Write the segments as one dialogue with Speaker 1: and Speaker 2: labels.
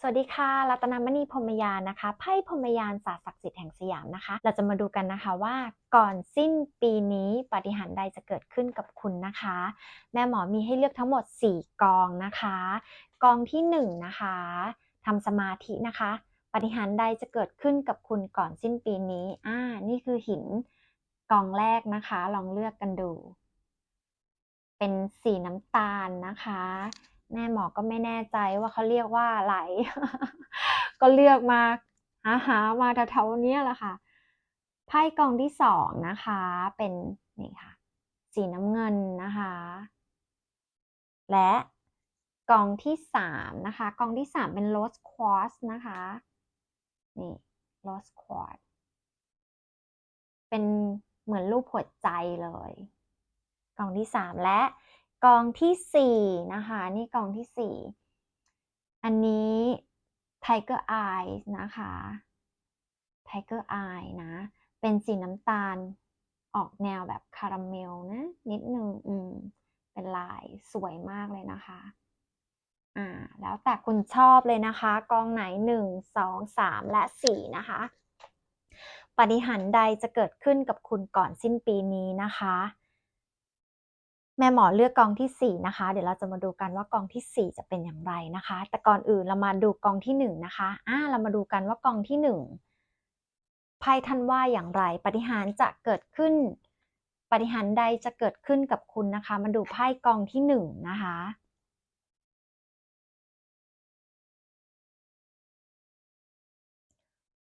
Speaker 1: สวัสดีค่ะรัตนมณีพรมยานนะคะ ไพ่พรมยานศาสตร์ศักดิ์สิทธิ์แห่งสยามนะคะ เราจะมาดูกันนะคะว่าก่อนสิ้นปีนี้ปฏิหารใดจะเกิดขึ้นกับคุณนะคะ แม่หมอมีให้เลือกทั้งหมด 4 กองนะคะ กองที่1นะคะทำสมาธินะคะ ปฏิหารใดจะเกิดขึ้นกับคุณก่อนสิ้นปีนี้ อ่า นี่คือหินกองแรกนะคะ ลองเลือกกันดู เป็นสีน้ำตาลนะคะ แม่หมอก็ไม่แน่ใจว่าเขาเรียกว่าอะไร ก็เลือกมาหาหามาแถวๆนี้แหละค่ะ ไพ่กองที่สองนะคะ เป็นนี่ค่ะ สีน้ำเงินนะคะ และกองที่สามนะคะ กองที่สามเป็นโรสควอสนะคะ นี่โรสควอสเป็นเหมือนรูปหัวใจเลย กองที่สามและ กองที่สี่นะคะ นี่กองที่สี่อันนี้ Tiger Eyes นะคะ Tiger Eye นะ เป็นสีน้ำตาลออกแนวแบบคาราเมลนะ นิดนึงอืม เป็นลายสวยมากเลยนะคะ อ่า แล้วแต่คุณชอบเลยนะคะ กองไหนหนึ่งสองสามและสี่นะคะ ปฏิหารย์ใดจะเกิดขึ้นกับคุณก่อนสิ้นปีนี้นะคะ แม่หมอเลือกกองที่สี่นะคะ เดี๋ยวเราจะมาดูกันว่ากองที่สี่จะเป็นอย่างไรนะคะ แต่ก่อนอื่นเรามาดูกองที่หนึ่งนะคะ อ่า เรามาดูกันว่ากองที่หนึ่งไพ่ท่านว่าอย่างไร ปฏิหารจะเกิดขึ้น ปฏิหารใดจะเกิดขึ้นกับคุณนะคะ มาดูไพ่กองที่หนึ่งนะคะ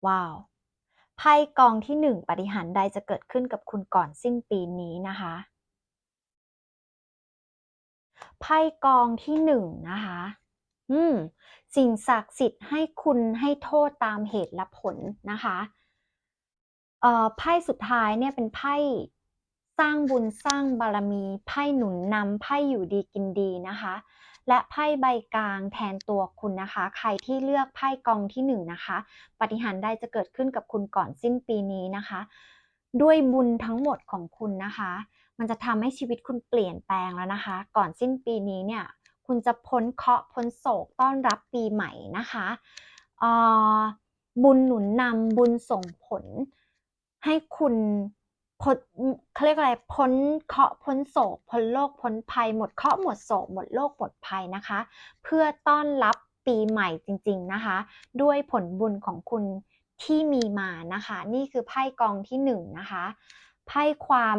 Speaker 1: ว้าวไพ่กองที่หนึ่งปฏิหารใดจะเกิดขึ้นกับคุณก่อนสิ้นปีนี้นะคะ ไพ่กองที่หนึ่งนะคะ อืม สิ่งศักดิ์สิทธิ์ให้คุณให้โทษตามเหตุและผลนะคะ เอ่อ ไพ่สุดท้ายเนี่ยเป็นไพ่สร้างบุญสร้างบารมี ไพ่หนุนนำไพ่อยู่ดีกินดีนะคะ และไพ่ใบกลางแทนตัวคุณนะคะ ใครที่เลือกไพ่กองที่หนึ่งนะคะ ปฏิหารย์ใดจะเกิดขึ้นกับคุณก่อนสิ้นปีนี้นะคะ ด้วยบุญทั้งหมดของคุณนะคะ มันจะทำให้ชีวิตคุณเปลี่ยนแปลงแล้วนะคะ ก่อนสิ้นปีนี้เนี่ย คุณจะพ้นเคราะห์พ้นโศกต้อนรับปีใหม่นะคะออบุญหนุนนำบุญส่งผล ให้คุณพ้นเขาเรียกอะไรพ้นเคราะห์พ้นโศกพ้นโรคพ้นภัยหมดเคราะห์หมดโศกหมดโรคหมดภัยนะคะ เพื่อต้อนรับปีใหม่จริง ๆนะคะ ด้วยผลบุญของคุณที่มีมานะคะ นี่คือไพ่กองที่หนึ่งนะคะไพ่ความ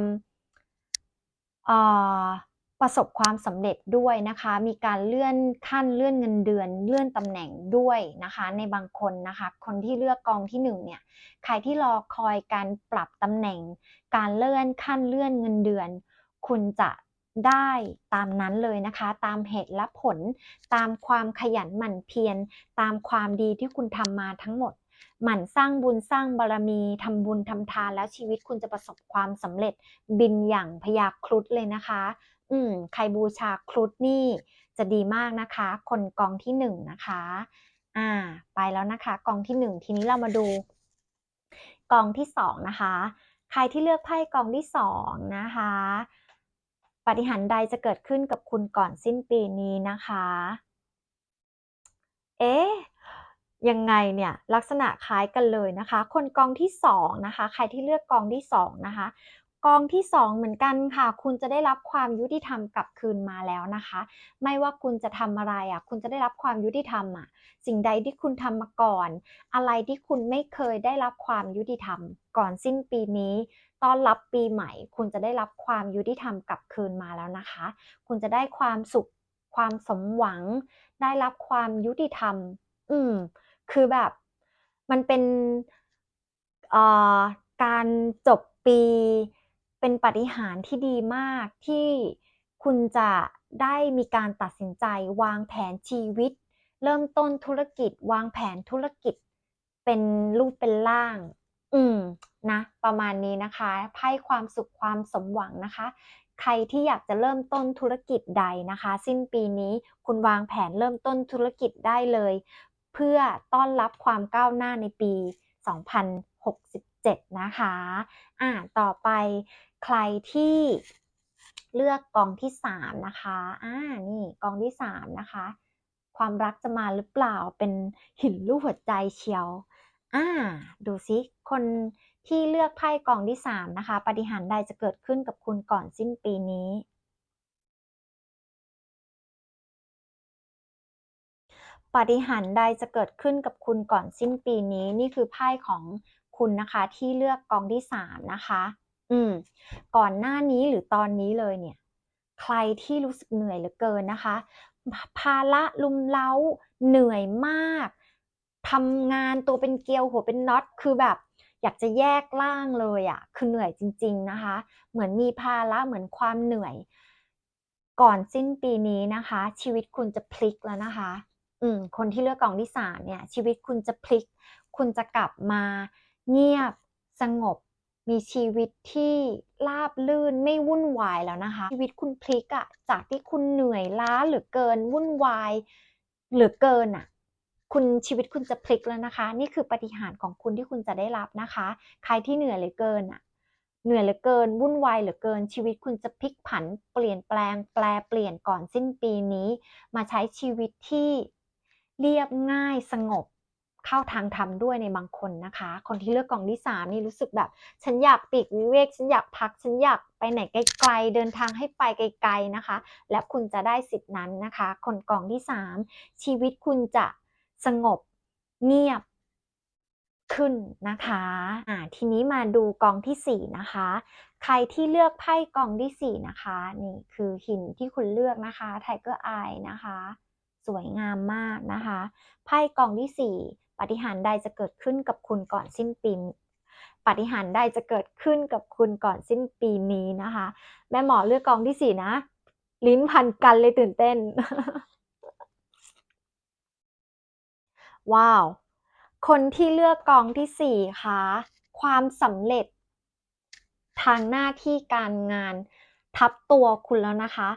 Speaker 1: ประสบความสำเร็จด้วยนะคะ มีการเลื่อนขั้นเลื่อนเงินเดือน เลื่อนตำแหน่งด้วยนะคะ ในบางคนนะคะ คนที่เลือกกองที่หนึ่งเนี่ยใครที่รอคอยการปรับตำแหน่ง การเลื่อนขั้นเลื่อนเงินเดือน คุณจะได้ตามนั้นเลยนะคะ ตามเหตุและผล ตามความขยันหมั่นเพียรตามความดีที่คุณทำมาทั้งหมด หมั่นสร้างบุญสร้างบารมีทำบุญทำทานแล้วชีวิตคุณจะประสบความสำเร็จบินอย่างพยาครุฑเลยนะคะ อืมใครบูชาครุฑนี่จะดีมากนะคะ คนกองที่หนึ่งนะคะ อ่า ไปแล้วนะคะ กองที่หนึ่งทีนี้เรามาดู กองที่สองนะคะ ใครที่เลือกไพ่กองที่สองนะคะปฏิหารใดจะเกิดขึ้นกับคุณก่อนสิ้นปีนี้นะคะ เอ๊ะ ยังไงเนี่ยลักษณะคล้ายกันเลยนะคะ คนกองที่สองนะคะใครที่เลือกกองที่สองนะคะกองที่สองเหมือนกันค่ะ คุณจะได้รับความยุติธรรมกลับคืนมาแล้วนะคะ ไม่ว่าคุณจะทำอะไรอะคุณจะได้รับความยุติธรรมอะสิ่งใดที่คุณทำมาก่อน อะไรที่คุณไม่เคยได้รับความยุติธรรม ก่อนสิ้นปีนี้ต้อนรับปีใหม่ คุณจะได้รับความยุติธรรมกลับคืนมาแล้วนะคะ คุณจะได้ความสุขความสมหวัง ได้รับความยุติธรรม อืม คือแบบมันเป็นการจบปีเป็นปฏิหารที่ดีมากที่คุณจะได้มีการตัดสินใจวางแผนชีวิต เริ่มต้นธุรกิจ วางแผนธุรกิจ เป็นรูปเป็นร่าง อืมนะ ประมาณนี้นะคะไพ่ความสุขความสมหวังนะคะ ใครที่อยากจะเริ่มต้นธุรกิจใดนะคะ สิ้นปีนี้คุณวางแผนเริ่มต้นธุรกิจได้เลย พื่อต้อนรับความก้าวหน้าในปี 2067 นะคะอ่าต่อไปใครที่เลือกกองที่ 3 นะคะอ่านี่กองที่ 3 นะคะ ความรักจะมาหรือเปล่าเป็นหินรูปหัวใจเชียวอ่าดูซิคนที่เลือกไพ่กองที่ 3 นะคะปาฏิหาริย์ใดจะเกิดขึ้นกับคุณก่อนสิ้นปีนี้ ปาฏิหาริย์ใดจะเกิดขึ้นกับคุณก่อนสิ้นปีนี้ นี่คือไพ่ของคุณนะคะที่เลือกกองที่3นะคะ อืม ก่อนหน้านี้หรือตอนนี้เลยเนี่ย ใครที่รู้สึกเหนื่อยเหลือเกินนะคะ ภาระลุมเล้าเหนื่อยมากทำงานตัวเป็นเกลียวหัวเป็นน็อตคือแบบ อยากจะแยกร่างเลยอะ คือเหนื่อยจริง ๆนะคะ เหมือนมีภาระเหมือนความเหนื่อย ก่อนสิ้นปีนี้นะคะ ชีวิตคุณจะพลิกแล้วนะคะ อืมคนที่เลือกกองที่3เนี่ย ชีวิตคุณจะพลิก คุณจะกลับมาเงียบสงบ มีชีวิตที่ราบรื่นไม่วุ่นวายแล้วนะคะ ชีวิตคุณพลิกอะจากที่คุณเหนื่อยล้าหลือเกินวุ่นวายหลือเกินน่ะคุณชีวิตคุณจะพลิกแล้วนะคะ นี่คือปาฏิหาริย์ของคุณที่คุณจะได้รับนะคะ ใครที่เหนื่อยเหลือเกินน่ะเหนื่อยเหลือเกิน วุ่นวายเหลือเกิน ชีวิตคุณจะพลิกผันเปลี่ยนแปลง แปรเปลี่ยนก่อนสิ้นปีนี้ มาใช้ชีวิตที่ เรียบง่ายสงบเข้าทางธรรมด้วยในบางคนนะคะ คนที่เลือกกล่องที่3นี่รู้สึกแบบ ฉันอยากปีกวิเวก ฉันอยากพัก ฉันอยากไปไหนไกลๆ เดินทางให้ไปไกลๆนะคะ และคุณจะได้สิทธินั้นนะคะ คนกล่องที่3ชีวิตคุณจะสงบเงียบขึ้นนะคะอ่าทีนี้มาดูกองที่ 4 นะคะ ใครที่เลือกไพ่กองที่ 4 นะคะ นี่คือหินที่คุณเลือกนะคะ Tiger Eye นะคะ สวยงามมากนะคะไพ่กองที่ 4 ปฏิหารใดจะเกิดขึ้นกับคุณก่อนสิ้นปีปฏิหารใดจะเกิดขึ้นกับคุณก่อนสิ้นปีนี้นะคะ แม่หมอเลือกกองที่ 4 นะ ลิ้นพันกันเลยตื่นเต้น ว้าว คนที่เลือกกองที่ 4คะความสำเร็จทางหน้าที่การงาน ทับตัวคุณแล้วนะคะ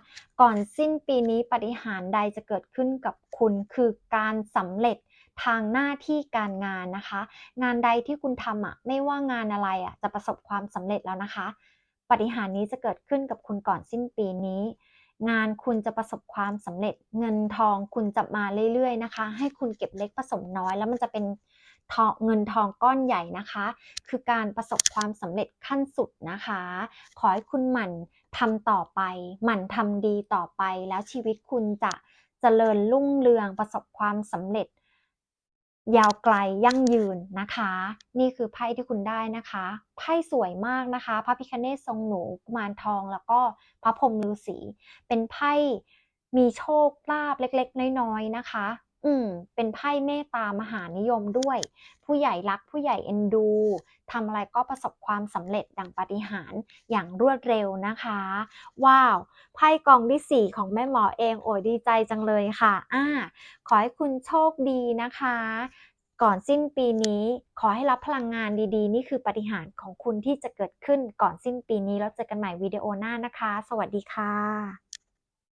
Speaker 1: ก่อนสิ้นปีนี้ปาฏิหาริย์ใดจะเกิดขึ้นกับคุณคือการสำเร็จทางหน้าที่การงานนะคะ งานใดที่คุณทำอะไม่ว่างานอะไรอะจะประสบความสำเร็จแล้วนะคะปาฏิหาริย์นี้จะเกิดขึ้นกับคุณก่อนสิ้นปีนี้ งานคุณจะประสบความสำเร็จ เงินทองคุณจะมาเรื่อยๆนะคะ ให้คุณเก็บเล็กผสมน้อย แล้วมันจะเป็น เงินทองก้อนใหญ่นะคะ คือการประสบความสำเร็จขั้นสุดนะคะ ขอให้คุณหมั่นทำต่อไป หมั่นทำดีต่อไป แล้วชีวิตคุณจะเจริญรุ่งเรืองประสบความสำเร็จ ยาวไกลยั่งยืนนะคะ นี่คือไพ่ที่คุณได้นะคะไพ่สวยมากนะคะ พระพิฆเนศทรงหนูกุมารทองแล้วก็พระพรหมฤาษีเป็นไพ่มีโชคลาภเล็ก ๆ น้อย ๆ นะคะ อืม เป็นไพ่เมตตามหานิยมด้วย ผู้ใหญ่รักผู้ใหญ่เอ็นดูทำอะไรก็ประสบความสำเร็จดังปาฏิหาริย์อย่างรวดเร็วนะคะ ว้าว ไพ่กองที่ 4 ของแม่หมอเองโอ้ดีใจจังเลยค่ะอาขอให้คุณโชคดีนะคะก่อนสิ้นปีนี้ขอให้รับพลังงานดีๆ นี่คือปาฏิหาริย์ของคุณที่จะเกิดขึ้นก่อนสิ้นปีนี้แล้วเจอกันใหม่วิดีโอหน้านะคะ สวัสดีค่ะ